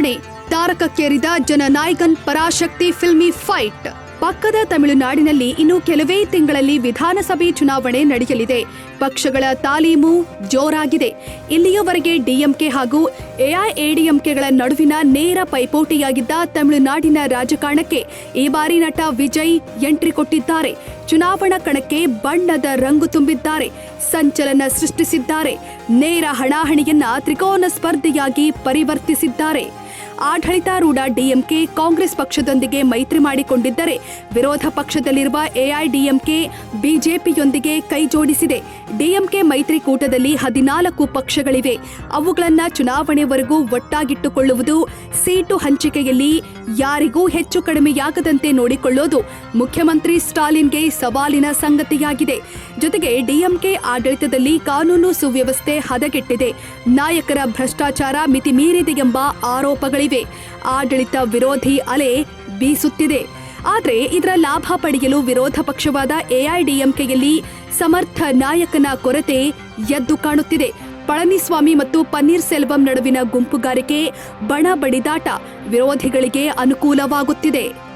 ಚುನಾವಣೆ ತಾರಕಕ್ಕೇರಿದ ಜನನಾಯಕನ್ Parasakthi filmy fight. ಪಕ್ಕದ ತಮಿಳುನಾಡಿನಲ್ಲಿ ಇನ್ನು ಕೆಲವೇ ತಿಂಗಳಲ್ಲಿ ವಿಧಾನಸಭೆ ಚುನಾವಣೆ ನಡೆಯಲಿದೆ. ಪಕ್ಷಗಳ ತಾಲೀಮು ಜೋರಾಗಿದೆ. ಇಲ್ಲಿಯವರೆಗೆ ಡಿಎಂಕೆ ಹಾಗೂ ಎಐಎಡಿಎಂಕೆಗಳ ನಡುವಿನ ನೇರ ಪೈಪೋಟಿಯಾಗಿದ್ದ ತಮಿಳುನಾಡಿನ ರಾಜಕಾರಣಕ್ಕೆ ಈ ಬಾರಿ ನಟ ವಿಜಯ್ ಎಂಟ್ರಿ ಕೊಟ್ಟಿದ್ದಾರೆ. ಚುನಾವಣಾ ಕಣಕ್ಕೆ ಬಣ್ಣದ ರಂಗು ತುಂಬಿದ್ದಾರೆ. ಸಂಚಲನ ಸೃಷ್ಟಿಸಿದ್ದಾರೆ. ನೇರ ಹಣಾಹಣಿಯನ್ನ ತ್ರಿಕೋನ ಸ್ಪರ್ಧೆಯಾಗಿ ಪರಿವರ್ತಿಸಿದ್ದಾರೆ. ಆಡಳಿತಾರೂಢ ಡಿಎಂಕೆ ಕಾಂಗ್ರೆಸ್ ಪಕ್ಷದೊಂದಿಗೆ ಮೈತ್ರಿ ಮಾಡಿಕೊಂಡಿದ್ದರೆ ವಿರೋಧ ಪಕ್ಷದಲ್ಲಿರುವ ಎಐಡಿಎಂಕೆ ಬಿಜೆಪಿಯೊಂದಿಗೆ ಕೈಜೋಡಿಸಿದೆ. ಡಿಎಂಕೆ ಮೈತ್ರಿಕೂಟದಲ್ಲಿ ಹದಿನಾಲ್ಕು ಪಕ್ಷಗಳಿವೆ. ಅವುಗಳನ್ನು ಚುನಾವಣೆವರೆಗೂ ಒಟ್ಟಾಗಿಟ್ಟುಕೊಳ್ಳುವುದು ಸೀಟು ಹಂಚಿಕೆಯಲ್ಲಿ ಯಾರಿಗೂ ಹೆಚ್ಚು ಕಡಿಮೆಯಾಗದಂತೆ ನೋಡಿಕೊಳ್ಳೋದು ಮುಖ್ಯಮಂತ್ರಿ ಸ್ಟಾಲಿನ್ಗೆ ಸವಾಲಿನ ಸಂಗತಿಯಾಗಿದೆ. ಜೊತೆಗೆ ಡಿಎಂಕೆ ಆಡಳಿತದಲ್ಲಿ ಕಾನೂನು ಸುವ್ಯವಸ್ಥೆ ಹದಗೆಟ್ಟಿದೆ. ನಾಯಕರ ಭ್ರಷ್ಟಾಚಾರ ಮಿತಿ ಮೀರಿದೆ ಎಂಬ ಆರೋಪಗಳಿವೆ. ಆಡಳಿತ ವಿರೋಧಿ ಅಲೆ ಬೀಸುತ್ತಿದೆ. ಆದರೆ ಇದರ ಲಾಭ ಪಡೆಯಲು ವಿರೋಧ ಪಕ್ಷವಾದ ಎಐಡಿಎಂಕೆಯಲ್ಲಿ ಸಮರ್ಥ ನಾಯಕನ ಕೊರತೆ ಎದ್ದು ಕಾಣುತ್ತಿದೆ. ಪಳನಿಸ್ವಾಮಿ ಮತ್ತು ಪನ್ನೀರ್ ಸೆಲ್ವಂ ನಡುವಿನ ಗುಂಪುಗಾರಿಕೆ ಬಣ ಬಡಿದಾಟ ವಿರೋಧಿಗಳಿಗೆ ಅನುಕೂಲವಾಗುತ್ತಿದೆ.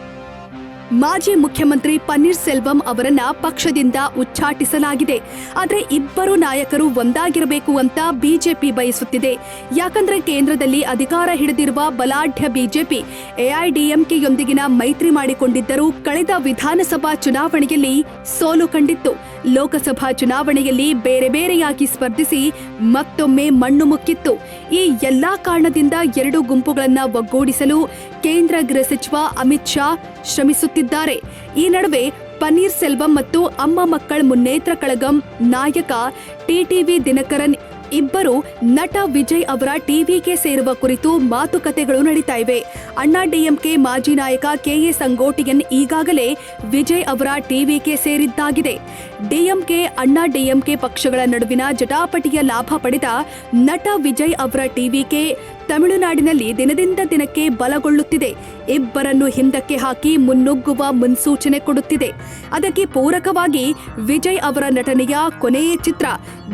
ಮಾಜಿ ಮುಖ್ಯಮಂತ್ರಿ ಪನ್ನೀರ್ ಸೆಲ್ವಂ ಅವರನ್ನ ಪಕ್ಷದಿಂದ ಉಚ್ಚಾಟಿಸಲಾಗಿದೆ. ಆದರೆ ಇಬ್ಬರು ನಾಯಕರು ಒಂದಾಗಿರಬೇಕು ಅಂತ ಬಿಜೆಪಿ ಬಯಸುತ್ತಿದೆ. ಯಾಕಂದ್ರೆ ಕೇಂದ್ರದಲ್ಲಿ ಅಧಿಕಾರ ಹಿಡಿದಿರುವ ಬಲಾಢ್ಯ ಬಿಜೆಪಿ ಎಐಡಿಎಂಕೆಯೊಂದಿಗಿನ ಮೈತ್ರಿ ಮಾಡಿಕೊಂಡಿದ್ದರೂ ಕಳೆದ ವಿಧಾನಸಭಾ ಚುನಾವಣೆಯಲ್ಲಿ ಸೋಲು ಕಂಡಿತ್ತು. ಲೋಕಸಭಾ ಚುನಾವಣೆಯಲ್ಲಿ ಬೇರೆ ಬೇರೆಯಾಗಿ ಸ್ಪರ್ಧಿಸಿ ಮತ್ತೊಮ್ಮೆ ಮಣ್ಣು ಮುಕ್ಕಿತ್ತು. ಈ ಎಲ್ಲಾ ಕಾರಣದಿಂದ ಎರಡು ಗುಂಪುಗಳನ್ನ ಒಗ್ಗೂಡಿಸಲು ಕೇಂದ್ರ ಗೃಹ ಸಚಿವ ಅಮಿತ್ ಶಾ ಶ್ರಮಿಸುತ್ತಿದ್ದಾರೆ. ಈ ನಡುವೆ ಪನ್ನೀರ್ ಸೆಲ್ವಂ ಮತ್ತು ಅಮ್ಮ ಮಕ್ಕಳ ಮುನ್ನೇತ್ರ ಕಳಗಂ ನಾಯಕ ಟಿಟಿವಿ ದಿನಕರನ್ ಇಬ್ಬರು ನಟ ವಿಜಯ್ ಅವರ ಟಿವಿಗೆ ಸೇರುವ ಕುರಿತು ಮಾತುಕತೆಗಳು ನಡೀತಾ ಇವೆ. ಅಣ್ಣಾ ಡಿಎಂಕೆ ಮಾಜಿ ನಾಯಕ ಕೆಎ ಸಂಗೋಟಿಯನ್ ಈಗಾಗಲೇ ವಿಜಯ್ ಅವರ ಟಿವಿಗೆ ಸೇರಿದ್ದಾಗಿದೆ. ಡಿಎಂಕೆ, ಅಣ್ಣಾ ಡಿಎಂಕೆ ಪಕ್ಷಗಳ ನಡುವಿನ ಜಟಾಪಟಿಯ ಲಾಭ ಪಡೆದ ನಟ ವಿಜಯ್ ಅವರ ಟಿವಿಕೆ ತಮಿಳುನಾಡಿನಲ್ಲಿ ದಿನದಿಂದ ದಿನಕ್ಕೆ ಬಲಗೊಳ್ಳುತ್ತಿದೆ. ಇಬ್ಬರನ್ನು ಹಿಂದಕ್ಕೆ ಹಾಕಿ ಮುನ್ನುಗ್ಗುವ ಮುನ್ಸೂಚನೆ ಕೊಡುತ್ತಿದೆ. ಅದಕ್ಕೆ ಪೂರಕವಾಗಿ ವಿಜಯ್ ಅವರ ನಟನೆಯ ಕೊನೆಯ ಚಿತ್ರ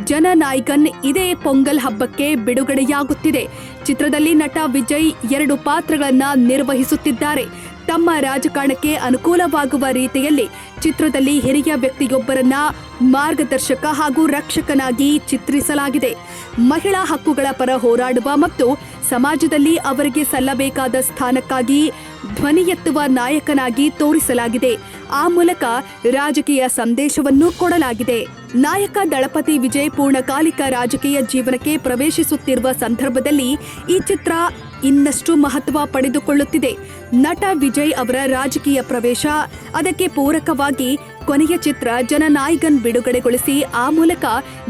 ಜನನಾಯಕನ್ ಇದೇ ಪೊಂಗಲ್ ಹಬ್ಬಕ್ಕೆ ಬಿಡುಗಡೆಯಾಗುತ್ತಿದೆ. ಚಿತ್ರದಲ್ಲಿ ನಟ ವಿಜಯ್ ಎರಡು ಪಾತ್ರಗಳನ್ನು ನಿರ್ವಹಿಸುತ್ತಿದ್ದಾರೆ. ತಮ್ಮ ರಾಜಕಾರಣಕ್ಕೆ ಅನುಕೂಲವಾಗುವ ರೀತಿಯಲ್ಲಿ ಚಿತ್ರದಲ್ಲಿ ಹಿರಿಯ ವ್ಯಕ್ತಿಯೊಬ್ಬರನ್ನ ಮಾರ್ಗದರ್ಶಕ ಹಾಗೂ ರಕ್ಷಕನಾಗಿ ಚಿತ್ರಿಸಲಾಗಿದೆ. ಮಹಿಳಾ ಹಕ್ಕುಗಳ ಪರ ಹೋರಾಡುವ ಮತ್ತು ಸಮಾಜದಲ್ಲಿ ಅವರಿಗೆ ಸಲ್ಲಬೇಕಾದ ಸ್ಥಾನಕ್ಕಾಗಿ ಧ್ವನಿ ಎತ್ತುವ ನಾಯಕನಾಗಿ ತೋರಿಸಲಾಗಿದೆ. ಆ ಮೂಲಕ ರಾಜಕೀಯ ಸಂದೇಶವನ್ನು ಕೊಡಲಾಗಿದೆ. ನಾಯಕ ದಳಪತಿ ವಿಜಯ್ ಪೂರ್ಣಕಾಲಿಕ ರಾಜಕೀಯ ಜೀವನಕ್ಕೆ ಪ್ರವೇಶಿಸುತ್ತಿರುವ ಸಂದರ್ಭದಲ್ಲಿ ಈ ಚಿತ್ರ ಇನ್ನಷ್ಟು ಮಹತ್ವ ಪಡೆದುಕೊಳ್ಳುತ್ತಿದೆ. ನಟ ವಿಜಯ್ ಅವರ ರಾಜಕೀಯ ಪ್ರವೇಶ, ಅದಕ್ಕೆ ಪೂರಕವಾಗಿ ಕೊನೆಯ ಚಿತ್ರ ಜನನಾಯಕನ್ ಬಿಡುಗಡೆಗೊಳಿಸಿ, ಆ ಮೂಲಕ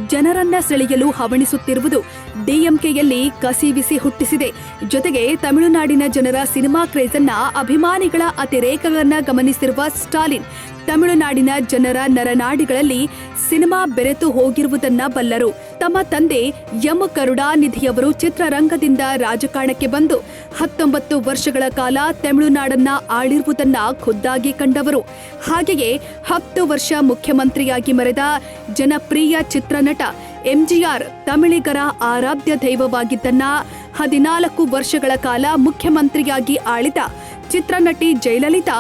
ಜನರನ್ನ ಸೆಳೆಯಲು ಹವಣಿಸುತ್ತಿರುವುದು ಡಿಎಂಕೆಯಲ್ಲಿ ಕಸಿವಿಸಿ ಹುಟ್ಟಿಸಿದೆ. ಜೊತೆಗೆ ತಮಿಳುನಾಡಿನ ಜನರ ಸಿನಿಮಾ ಕ್ರೇಜ್ ಅನ್ನ ಅಭಿಮಾನಿಗಳ ಅತಿರೇಕಗಳನ್ನ ಗಮನಿಸಿರುವ ಸ್ಟಾಲಿನ್, ತಮಿಳುನಾಡಿನ ಜನರ ನರನಾಡಿಗಳಲ್ಲಿ ಸಿನಿಮಾ ಬೆರೆತು ಹೋಗಿರುವುದನ್ನ ಬಲ್ಲರು. ತಮ್ಮ ತಂದೆ ಎಂ ಕರುಣಾನಿಧಿಯವರು ಚಿತ್ರರಂಗದಿಂದ ರಾಜಕಾರಣಕ್ಕೆ ಬಂದು ಹತ್ತೊಂಬತ್ತು ವರ್ಷಗಳ ಕಾಲ ತಮಿಳುನಾಡನ್ನ ಆಳಿರುವುದನ್ನ ಖುದ್ದಾಗಿ ಕಂಡವರು. ಹಾಗೆಯೇ ಹತ್ತು ವರ್ಷ ಮುಖ್ಯಮಂತ್ರಿಯಾಗಿ ಮರೆದ ಜನಪ್ರಿಯ ಚಿತ್ರನಟ ಎಂಜಿಆರ್ ತಮಿಳಿಗರ ಆರಾಧ್ಯ ದೈವವಾಗಿದ್ದನ್ನ ಹದಿನಾಲ್ಕು ವರ್ಷಗಳ ಕಾಲ ಮುಖ್ಯಮಂತ್ರಿಯಾಗಿ ಆಳಿದ ಚಿತ್ರನಟಿ ಜಯಲಲಿತಾ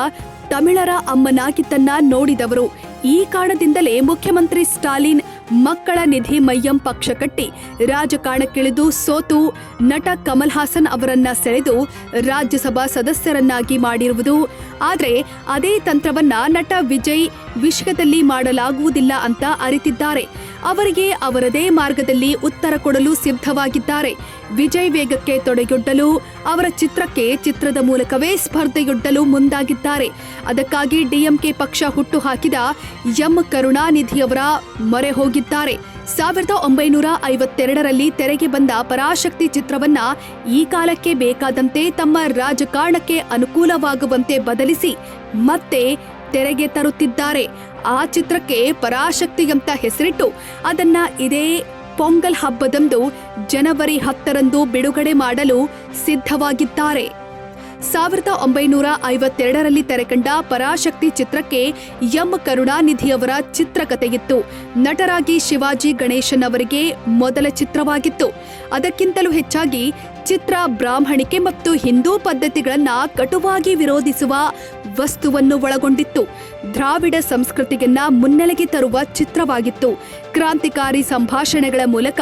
ತಮಿಳರ ಅಮ್ಮನಾಗಿದ್ದನ್ನ ನೋಡಿದವರು. ಈ ಕಾರಣದಿಂದಲೇ ಮುಖ್ಯಮಂತ್ರಿ ಸ್ಟಾಲಿನ್ ಮಕ್ಕಳ ನಿಧಿ ಮಯ್ಯಂ ಪಕ್ಷ ಕಟ್ಟಿ ರಾಜಕಾರಣಕ್ಕಿಳಿದು ಸೋತು ನಟ ಕಮಲ್ ಹಾಸನ್ ಅವರನ್ನ ಸೆಳೆದು ರಾಜ್ಯಸಭಾ ಸದಸ್ಯರನ್ನಾಗಿ ಮಾಡಿರುವುದು. ಆದರೆ ಅದೇ ತಂತ್ರವನ್ನ ನಟ ವಿಜಯ್ ವಿಷಯದಲ್ಲಿ ಮಾಡಲಾಗುವುದಿಲ್ಲ ಅಂತ ಅರಿತಿದ್ದಾರೆ. ಅವರಿಗೆ ಅವರದೇ ಮಾರ್ಗದಲ್ಲಿ ಉತ್ತರ ಕೊಡಲು ಸಿದ್ಧವಾಗಿದ್ದಾರೆ. ವಿಜಯ್ ವೇಗಕ್ಕೆ ತೊಡೆಯೊಡ್ಡಲು ಅವರ ಚಿತ್ರಕ್ಕೆ ಚಿತ್ರದ ಮೂಲಕವೇ ಸ್ಪರ್ಧೆಯೊಡ್ಡಲು ಮುಂದಾಗಿದ್ದಾರೆ. ಅದಕ್ಕಾಗಿ ಡಿಎಂಕೆ ಪಕ್ಷ ಹುಟ್ಟುಹಾಕಿದ ಎಂ ಕರುಣಾನಿಧಿಯವರ ಮೊರೆ ಹೋಗಿದ್ದಾರೆ. ಸಾವಿರದ ಒಂಬೈನೂರ ಐವತ್ತೆರಡರಲ್ಲಿ ತೆರೆಗೆ ಬಂದ ಪರಾಶಕ್ತಿ ಚಿತ್ರವನ್ನ ಈ ಕಾಲಕ್ಕೆ ಬೇಕಾದಂತೆ ತಮ್ಮ ರಾಜಕಾರಣಕ್ಕೆ ಅನುಕೂಲವಾಗುವಂತೆ ಬದಲಿಸಿ ಮತ್ತೆ ತೆರೆಗೆ ತರುತ್ತಿದ್ದಾರೆ. ಆ ಚಿತ್ರಕ್ಕೆ ಪರಾಶಕ್ತಿ ಅಂತ ಹೆಸರಿಟ್ಟು ಅದನ್ನ ಇದೇ ಪೊಂಗಲ್ ಹಬ್ಬದಂದು ಜನವರಿ ಹತ್ತರಂದು ಬಿಡುಗಡೆ ಮಾಡಲು ಸಿದ್ಧವಾಗಿದ್ದಾರೆ. ಸಾವಿರದ ಒಂಬೈನೂರ ಐವತ್ತೆರಡರಲ್ಲಿ ತೆರೆಕಂಡ ಪರಾಶಕ್ತಿ ಚಿತ್ರಕ್ಕೆ ಎಂ ಕರುಣಾನಿಧಿಯವರ ಚಿತ್ರಕಥೆಯಿತ್ತು. ನಟರಾಗಿ ಶಿವಾಜಿ ಗಣೇಶನ್ ಅವರಿಗೆ ಮೊದಲ ಚಿತ್ರವಾಗಿತ್ತು. ಅದಕ್ಕಿಂತಲೂ ಹೆಚ್ಚಾಗಿ ಚಿತ್ರ ಬ್ರಾಹ್ಮಣಿಕೆ ಮತ್ತು ಹಿಂದೂ ಪದ್ಧತಿಗಳನ್ನು ಕಟುವಾಗಿ ವಿರೋಧಿಸುವ ವಸ್ತುವನ್ನು ಒಳಗೊಂಡಿತ್ತು. ದ್ರಾವಿಡ ಸಂಸ್ಕೃತಿಯನ್ನ ಮುನ್ನೆಲೆಗೆ ತರುವ ಚಿತ್ರವಾಗಿತ್ತು. ಕ್ರಾಂತಿಕಾರಿ ಸಂಭಾಷಣೆಗಳ ಮೂಲಕ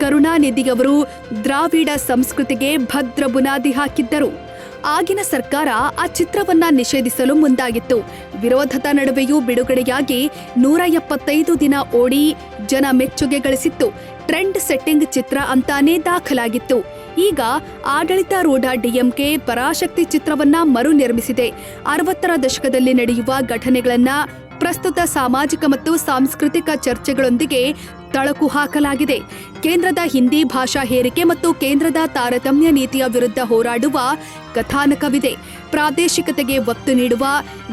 ಕರುಣಾನಿಧಿಯವರು ದ್ರಾವಿಡ ಸಂಸ್ಕೃತಿಗೆ ಭದ್ರ ಬುನಾದಿ ಹಾಕಿದ್ದರು. ಆಗಿನ ಸರ್ಕಾರ ಆ ಚಿತ್ರವನ್ನ ನಿಷೇಧಿಸಲು ಮುಂದಾಗಿತ್ತು. ವಿರೋಧದ ನಡುವೆಯೂ ಬಿಡುಗಡೆಯಾಗಿ ನೂರ ಎಪ್ಪತ್ತೈದು ದಿನ ಓಡಿ ಜನ ಮೆಚ್ಚುಗೆ ಗಳಿಸಿತ್ತು. ಟ್ರೆಂಡ್ ಸೆಟ್ಟಿಂಗ್ ಚಿತ್ರ ಅಂತಾನೇ ದಾಖಲಾಗಿತ್ತು. ಈಗ ಆಡಳಿತಾರೂಢ ಡಿಎಂಕೆ ಪರಾಶಕ್ತಿ ಚಿತ್ರವನ್ನ ಮರು ನಿರ್ಮಿಸಿದೆ ಅರವತ್ತರ ದಶಕದಲ್ಲಿ ನಡೆಯುವ ಘಟನೆಗಳನ್ನ ಪ್ರಸ್ತುತ ಸಾಮಾಜಿಕ ಮತ್ತು ಸಾಂಸ್ಕೃತಿಕ ಚರ್ಚೆಗಳೊಂದಿಗೆ ತಳಕು ಹಾಕಲಾಗಿದೆ. ಕೇಂದ್ರದ ಹಿಂದಿ ಭಾಷಾ ಹೇರಿಕೆ ಮತ್ತು ಕೇಂದ್ರದ ತಾರತಮ್ಯ ನೀತಿಯ ವಿರುದ್ಧ ಹೋರಾಡುವ ಕಥಾನಕವಿದೆ. ಪ್ರಾದೇಶಿಕತೆಗೆ ಒತ್ತು ನೀಡುವ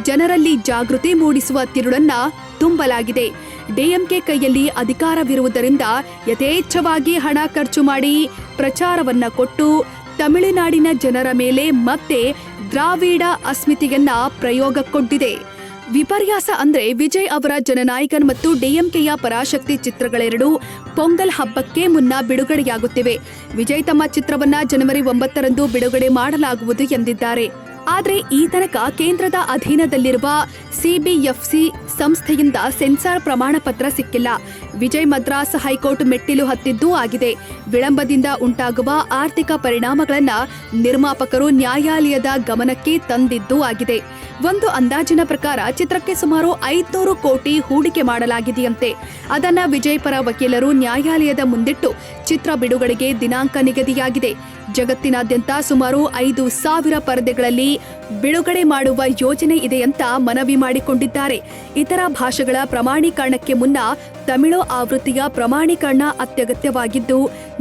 ಜನರಲ್ಲಿ ಜಾಗೃತಿ ಮೂಡಿಸುವ ತಿರುಳನ್ನ ತುಂಬಲಾಗಿದೆ. ಡಿಎಂಕೆ ಕೈಯಲ್ಲಿ ಅಧಿಕಾರವಿರುವುದರಿಂದ ಯಥೇಚ್ಛವಾಗಿ ಹಣ ಖರ್ಚು ಮಾಡಿ ಪ್ರಚಾರವನ್ನ ಕೊಟ್ಟು ತಮಿಳುನಾಡಿನ ಜನರ ಮೇಲೆ ಮತ್ತೆ ದ್ರಾವಿಡ ಅಸ್ಮಿತೆಯನ್ನ ಪ್ರಯೋಗಕ್ಕೊಡ್ಡಿದೆ ವಿಪರ್ಯಾಸ ಅಂದ್ರೆ ವಿಜಯ್ ಅವರ ಜನನಾಯಕನ್ ಮತ್ತು ಡಿಎಂಕೆಯ ಪರಾಶಕ್ತಿ ಚಿತ್ರಗಳೆರಡು ಪೊಂಗಲ್ ಹಬ್ಬಕ್ಕೆ ಮುನ್ನ ಬಿಡುಗಡೆಯಾಗುತ್ತಿವೆ. ವಿಜಯ್ ತಮ್ಮ ಚಿತ್ರವನ್ನ ಜನವರಿ ಒಂಬತ್ತರಂದು ಬಿಡುಗಡೆ ಮಾಡಲಾಗುವುದು ಎಂದಿದ್ದಾರೆ. ಆದ್ರೆ ಈ ತನಕ ಕೇಂದ್ರದ ಅಧೀನದಲ್ಲಿರುವ ಸಿಬಿಎಫ್ಸಿ ಸಂಸ್ಥೆಯಿಂದ ಸೆನ್ಸಾರ್ ಪ್ರಮಾಣ ಪತ್ರ ಸಿಕ್ಕಿಲ್ಲ. ವಿಜಯ್ ಮದ್ರಾಸ್ ಹೈಕೋರ್ಟ್ ಮೆಟ್ಟಿಲು ಹತ್ತಿದ್ದೂ ಆಗಿದೆ. ವಿಳಂಬದಿಂದ ಉಂಟಾಗುವ ಆರ್ಥಿಕ ಪರಿಣಾಮಗಳನ್ನು ನಿರ್ಮಾಪಕರು ನ್ಯಾಯಾಲಯದ ಗಮನಕ್ಕೆ ತಂದಿದ್ದೂ ಆಗಿದೆ. ಒಂದು ಅಂದಾಜಿನ ಪ್ರಕಾರ ಚಿತ್ರಕ್ಕೆ ಸುಮಾರು ಐದುನೂರು ಕೋಟಿ ಹೂಡಿಕೆ ಮಾಡಲಾಗಿದೆಯಂತೆ. ಅದನ್ನ ವಿಜಯ್ ಪರ ವಕೀಲರು ನ್ಯಾಯಾಲಯದ ಮುಂದಿಟ್ಟು ಚಿತ್ರ ಬಿಡುಗಡೆಗೆ ದಿನಾಂಕ ನಿಗದಿಯಾಗಿದೆ. ಜಗತ್ತಿನಾದ್ಯಂತ ಸುಮಾರು ಐದು ಸಾವಿರ ಪರದೆಗಳಲ್ಲಿ ಬಿಡುಗಡೆ ಮಾಡುವ ಯೋಜನೆ ಇದೆ ಅಂತ ಮನವಿ ಮಾಡಿಕೊಂಡಿದ್ದಾರೆ. ಇತರ ಭಾಷೆಗಳ ಪ್ರಮಾಣೀಕರಣಕ್ಕೆ ಮುನ್ನ ತಮಿಳು ಆವೃತ್ತಿಯ ಪ್ರಮಾಣೀಕರಣ ಅತ್ಯಗತ್ಯವಾಗಿದ್ದು,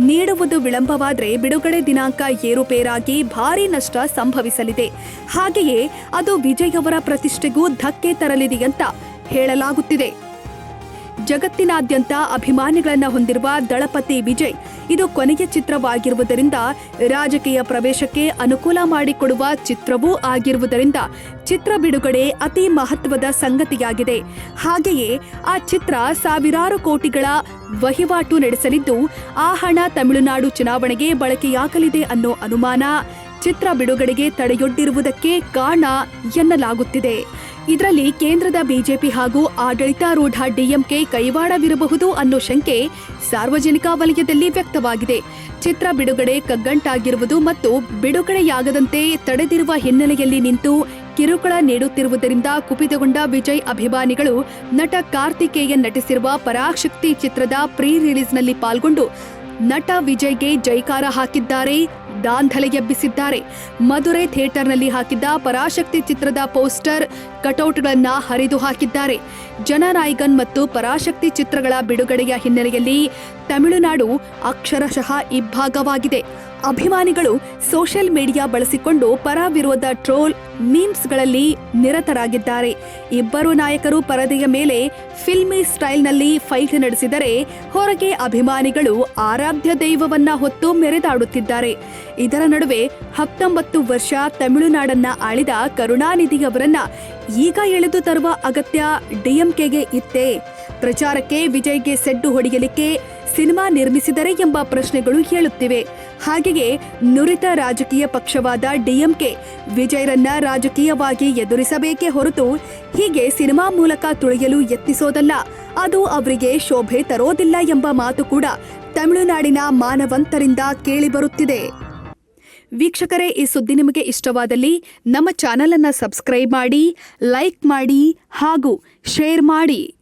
ನೀಡುವುದು ವಿಳಂಬವಾದರೆ ಬಿಡುಗಡೆ ದಿನಾಂಕ ಏರುಪೇರಾಗಿ ಭಾರೀ ನಷ್ಟ ಸಂಭವಿಸಲಿದೆ. ಹಾಗೆಯೇ ಅದು ವಿಜಯ್ ಅವರ ಪ್ರತಿಷ್ಠೆಗೂ ಧಕ್ಕೆ ತರಲಿದೆ ಅಂತ ಹೇಳಲಾಗುತ್ತಿದೆ. ಜಗತ್ತಿನಾದ್ಯಂತ ಅಭಿಮಾನಿಗಳನ್ನು ಹೊಂದಿರುವ ದಳಪತಿ ವಿಜಯ್ ಇದು ಕೊನೆಯ ಚಿತ್ರವಾಗಿರುವುದರಿಂದ ರಾಜಕೀಯ ಪ್ರವೇಶಕ್ಕೆ ಅನುಕೂಲ ಮಾಡಿಕೊಡುವ ಚಿತ್ರವೂ ಆಗಿರುವುದರಿಂದ ಚಿತ್ರ ಬಿಡುಗಡೆ ಅತಿ ಮಹತ್ವದ ಸಂಗತಿಯಾಗಿದೆ. ಹಾಗೆಯೇ ಆ ಚಿತ್ರ ಸಾವಿರಾರು ಕೋಟಿಗಳ ವಹಿವಾಟು ನಡೆಸಲಿದ್ದು, ಆ ಹಣ ತಮಿಳುನಾಡು ಚುನಾವಣೆಗೆ ಬಳಕೆಯಾಗಲಿದೆ ಅನ್ನೋ ಅನುಮಾನ ಚಿತ್ರ ಬಿಡುಗಡೆಗೆ ತಡೆಯೊಡ್ಡಿರುವುದಕ್ಕೆ ಕಾರಣ ಎನ್ನಲಾಗುತ್ತಿದೆ. ಇದರಲ್ಲಿ ಕೇಂದ್ರದ ಬಿಜೆಪಿ ಹಾಗೂ ಆಡಳಿತಾರೂಢ ಡಿಎಂಕೆ ಕೈವಾಡವಿರಬಹುದು ಅನ್ನೋ ಶಂಕೆ ಸಾರ್ವಜನಿಕ ವಲಯದಲ್ಲಿ ವ್ಯಕ್ತವಾಗಿದೆ. ಚಿತ್ರ ಬಿಡುಗಡೆ ಕಗ್ಗಂಟಾಗಿರುವುದು ಮತ್ತು ಬಿಡುಗಡೆಯಾಗದಂತೆ ತಡೆದಿರುವ ಹಿನ್ನೆಲೆಯಲ್ಲಿ ನಿಂತು ಕಿರುಕುಳ ನೀಡುತ್ತಿರುವುದರಿಂದ ಕುಪಿತಗೊಂಡ ವಿಜಯ್ ಅಭಿಮಾನಿಗಳು ನಟ ಕಾರ್ತಿಕೇಯನ್ ನಟಿಸಿರುವ ಪರಾಶಕ್ತಿ ಚಿತ್ರದ ಪ್ರೀ ರಿಲೀಸ್ನಲ್ಲಿ ಪಾಲ್ಗೊಂಡು ನಟ ವಿಜಯ್ಗೆ ಜೈಕಾರ ಹಾಕಿದ್ದಾರೆ, ದಾಂಧಲೆ ಎಬ್ಬಿಸಿದ್ದಾರೆ. ಮಧುರೆ ಥಿಯೇಟರ್ನಲ್ಲಿ ಹಾಕಿದ್ದ ಪರಾಶಕ್ತಿ ಚಿತ್ರದ ಪೋಸ್ಟರ್ ಕಟೌಟ್ಗಳನ್ನ ಹರಿದು ಹಾಕಿದ್ದಾರೆ. ಜನನಾಯಕನ್ ಮತ್ತು ಪರಾಶಕ್ತಿ ಚಿತ್ರಗಳ ಬಿಡುಗಡೆಯ ಹಿನ್ನೆಲೆಯಲ್ಲಿ ತಮಿಳುನಾಡು ಅಕ್ಷರಶಃ ಇಬ್ಬಾಗವಾಗಿದೆ ಅಭಿಮಾನಿಗಳು ಸೋಷಿಯಲ್ ಮೀಡಿಯಾ ಬಳಸಿಕೊಂಡು ಪರ ವಿರೋಧ ಟ್ರೋಲ್ ಮೀಮ್ಸ್ಗಳಲ್ಲಿ ನಿರತರಾಗಿದ್ದಾರೆ. ಇಬ್ಬರು ನಾಯಕರು ಪರದೆಯ ಮೇಲೆ ಫಿಲ್ಮಿ ಸ್ಟೈಲ್ನಲ್ಲಿ ಫೈಟ್ ನಡೆಸಿದರೆ ಹೊರಗೆ ಅಭಿಮಾನಿಗಳು ಆರಾಧ್ಯ ದೈವವನ್ನ ಹೊತ್ತು ಮೆರೆದಾಡುತ್ತಿದ್ದಾರೆ. ಇದರ ನಡುವೆ ಹತ್ತೊಂಬತ್ತು ವರ್ಷ ತಮಿಳುನಾಡನ್ನ ಆಳಿದ ಕರುಣಾನಿಧಿಯವರನ್ನ ಈಗ ಎಳೆದು ತರುವ ಅಗತ್ಯ ಡಿಎಂಕೆಗೆ ಇತ್ತೇ. ಪ್ರಚಾರಕ್ಕೆ ವಿಜಯ್ಗೆ ಸೆಡ್ಡು ಹೊಡೆಯಲಿಕ್ಕೆ ಸಿನಿಮಾ ನಿರ್ಮಿಸಿದರೆ ಎಂಬ ಪ್ರಶ್ನೆಗಳು ಹೇಳುತ್ತಿವೆ ಹಾಗೆಯೇ ನುರಿತ ರಾಜಕೀಯ ಪಕ್ಷವಾದ ಡಿಎಂಕೆ ವಿಜಯರನ್ನ ರಾಜಕೀಯವಾಗಿ ಎದುರಿಸಬೇಕೇ ಹೊರತು ಹೀಗೆ ಸಿನಿಮಾ ಮೂಲಕ ತುಳಿಯಲು ಯತ್ನಿಸೋದಲ್ಲ. ಅದು ಅವರಿಗೆ ಶೋಭೆ ತರೋದಿಲ್ಲ ಎಂಬ ಮಾತು ಕೂಡ ತಮಿಳುನಾಡಿನ ಮಾನವಂತರಿಂದ ಕೇಳಿಬರುತ್ತಿದೆ. ವೀಕ್ಷಕರೇ, ಈ ಸುದ್ದಿ ನಿಮಗೆ ಇಷ್ಟವಾದಲ್ಲಿ ನಮ್ಮ ಚಾನಲನ್ನು ಸಬ್ಸ್ಕ್ರೈಬ್ ಮಾಡಿ, ಲೈಕ್ ಮಾಡಿ ಹಾಗೂ ಶೇರ್ ಮಾಡಿ.